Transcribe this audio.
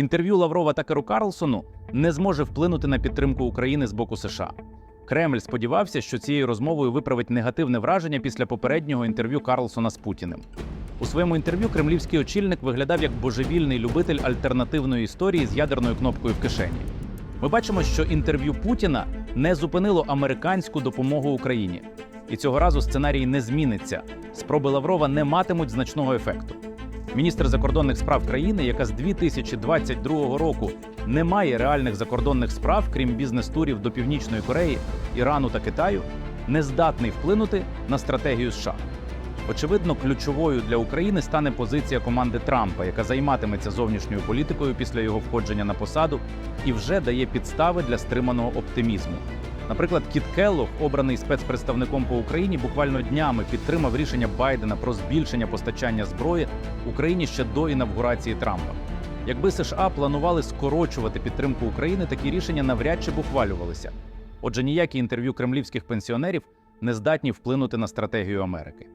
Інтерв'ю Лаврова Такеру Карлсону не зможе вплинути на підтримку України з боку США. Кремль сподівався, що цією розмовою виправить негативне враження після попереднього інтерв'ю Карлсона з Путіним. У своєму інтерв'ю кремлівський очільник виглядав як божевільний любитель альтернативної історії з ядерною кнопкою в кишені. Ми бачимо, що інтерв'ю Путіна не зупинило американську допомогу Україні. І цього разу сценарій не зміниться. Спроби Лаврова не матимуть значного ефекту. Міністр закордонних справ країни, яка з 2022 року не має реальних закордонних справ, крім бізнес-турів до Північної Кореї, Ірану та Китаю, не здатний вплинути на стратегію США. Очевидно, ключовою для України стане позиція команди Трампа, яка займатиметься зовнішньою політикою після його входження на посаду і вже дає підстави для стриманого оптимізму. Наприклад, Кіт Келлог, обраний спецпредставником по Україні, буквально днями підтримав рішення Байдена про збільшення постачання зброї Україні ще до інавгурації Трампа. Якби США планували скорочувати підтримку України, такі рішення навряд чи б ухвалювалися. Отже, ніякі інтерв'ю кремлівських пенсіонерів не здатні вплинути на стратегію Америки.